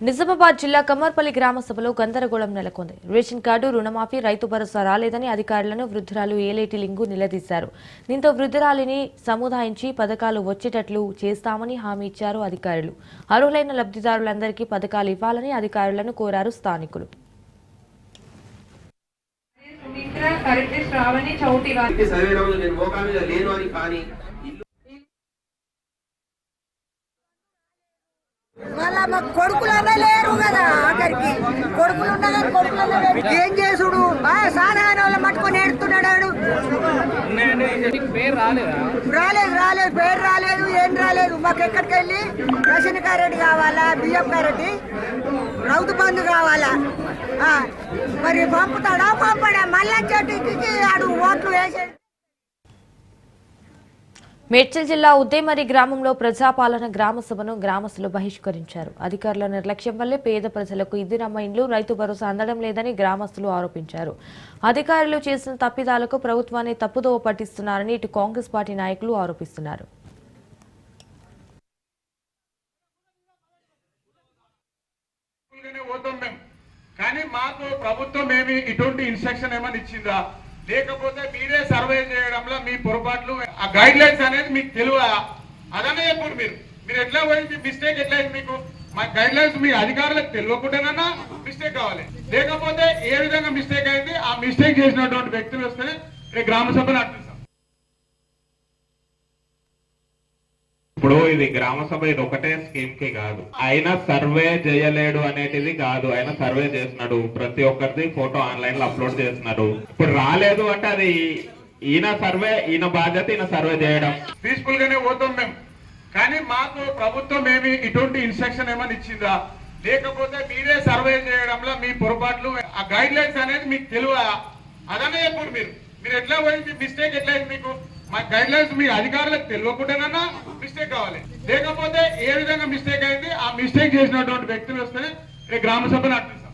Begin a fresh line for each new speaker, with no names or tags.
నిజామాబాద్ జిల్లా కమ్మర్పల్లి గ్రామ సభలో గందరగోళం నెలకొంది. రేషన్ కార్డు రుణమాఫీ రైతు భరోసా రాలేదని అధికారులను వృద్ధురాలు ఏలేటి లింగు నిలదీశారు. దీంతో వృద్ధురాలిని సముదాయించి పథకాలు వచ్చేటట్లు చేస్తామని హామీ ఇచ్చారు అధికారులు. అర్హులైన లబ్ధిదారులందరికీ పథకాలు ఇవ్వాలని అధికారులను కోరారు స్థానికులు.
శ్రావణి
వాళ్ళ కొడుకులన్నా లేరు కదా ఆఖరికి. కొడుకులు ఉన్నా కొడుకులు ఏం చేసుడు? సాధారణ వాళ్ళు మట్టుకొని ఏడుతున్నాడు రాలేదు రాలేదు పేరు రాలేదు ఏం రాలేదు. మాకు ఎక్కడికి వెళ్ళి? రేషన్ క్యారెట్ కావాలా? బియ్యం క్యారెట్ రౌతు బంధు కావాలా? మరి పంపుతాడా? పంపడా? మళ్ళా చెట్టుకి ఆడు ఓట్లు వేసాడు
మేడ్చల్ జిల్లా ఉద్దేమరి గ్రామంలో ప్రజాపాలన గ్రామ సభను గ్రామస్తులు బహిష్కరించారు. అధికారుల నిర్లక్ష్యం వల్లే పేద ప్రజలకు ఇందిరమ్మ ఇండ్లు రైతు భరోసా అందడం లేదని గ్రామస్తులు ఆరోపించారు. అధికారులు చేసిన తప్పిదాలకు ప్రభుత్వాన్ని తప్పుదోవ పట్టిస్తున్నారని ఇటు కాంగ్రెస్ పార్టీ నాయకులు ఆరోపిస్తున్నారు.
కానీ మాకు ప్రభుత్వం ఏమి ఇటువంటి ఇన్స్ట్రక్షన్ ఏమని ఇచ్చిందా? లేకపోతే మీరే సర్వే చేయడంలో మీ పొరపాట్లు ఆ గైడ్ లైన్స్ అనేది మీకు తెలియదా. అదనే చెప్పండి మీరు. మీరు ఎట్లా పోయింది మిస్టేక్ ఎట్లా మీకు? మా గైడ్ లైన్స్ మీ అధికారులకు తెలియకుండానన్నా మిస్టేక్ కావాలి. లేకపోతే ఏ విధంగా మిస్టేక్ అయింది ఆ మిస్టేక్ చేసినటువంటి వ్యక్తులు వస్తేనే గ్రామ సభలు అంటున్నారు
ఇప్పుడు ఇది గ్రామ సభ ఇది ఒకటే స్కీమ్కి కాదు. ఆయన సర్వే చేయలేడు అనేటిది కాదు. ఆయన సర్వే చేస్తున్నాడు. ప్రతి ఒక్కరిది ఫోటో ఆన్లైన్లో అప్లోడ్ చేస్తున్నాడు. ఇప్పుడు రాలేదు అంటే అది ఈయన సర్వే ఈయన బాధ్యత ఈయన సర్వే చేయడం.
పీస్ఫుల్ గానే పోతాం మేము. కానీ మాకు ప్రభుత్వం ఏమి ఇటువంటి ఇన్స్ట్రక్షన్ ఏమని ఇచ్చిందా? లేకపోతే మీరే సర్వే చేయడంలో మీ పొరపాట్లు ఆ గైడ్ లైన్స్ అనేది మీకు తెలియదా? అదనే చెప్పండి మీరు. మీరు ఎట్లా పోయింది? మిస్టేక్ ఎట్లా అయింది మీకు? మా గైడ్ లైన్స్ మీ అధికారులకు తెలియకుండానన్నా మిస్టేక్ కావాలి. లేకపోతే ఏ విధంగా మిస్టేక్ అయింది ఆ మిస్టేక్ చేసినటువంటి వ్యక్తులు వస్తేనే గ్రామ సభను అర్థిస్తాం